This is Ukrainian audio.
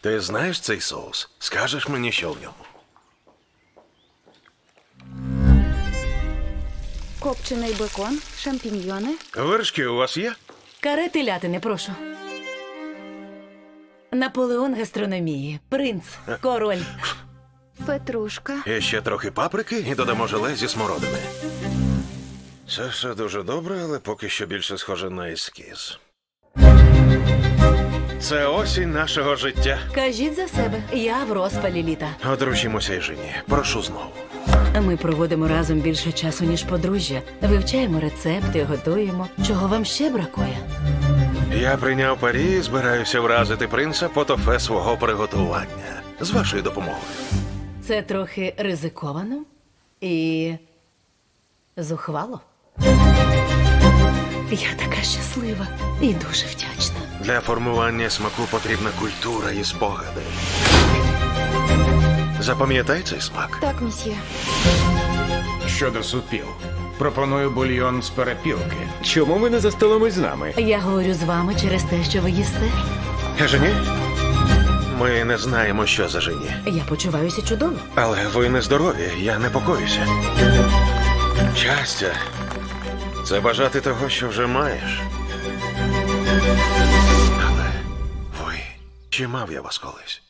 Ти знаєш цей соус? Скажеш мені, що в ньому? Копчений бекон, шампіньйони. Вершки у вас є? Каре телятини, прошу. Наполеон гастрономії, принц, король. Петрушка. І ще трохи паприки і додамо желе зі смородини. Це все дуже добре, але поки що більше схоже на ескіз. Це осінь нашого життя. Кажіть за себе, я в розпалі літа. Одружімося і жені. Прошу знову. Ми проводимо разом більше часу, ніж подружжя. Вивчаємо рецепти, готуємо. Чого вам ще бракує? Я прийняв парі і збираюся вразити принца по тофе свого приготування. З вашою допомогою. Це трохи ризиковано і зухвало. Я така щаслива і дуже вдячна. Для формування смаку потрібна культура і спогади. Запам'ятай цей смак. Так, місьє. Щодо супів, пропоную бульйон з перепілки. Чому ви не за столом із нами? Я говорю з вами через те, що ви їсте. Жені? Ми не знаємо, що за жені. Я почуваюся чудово. Але ви не здорові, я непокоюся. Щастя. Це бажати того, що вже маєш. Але ви. Чи мав я вас колись?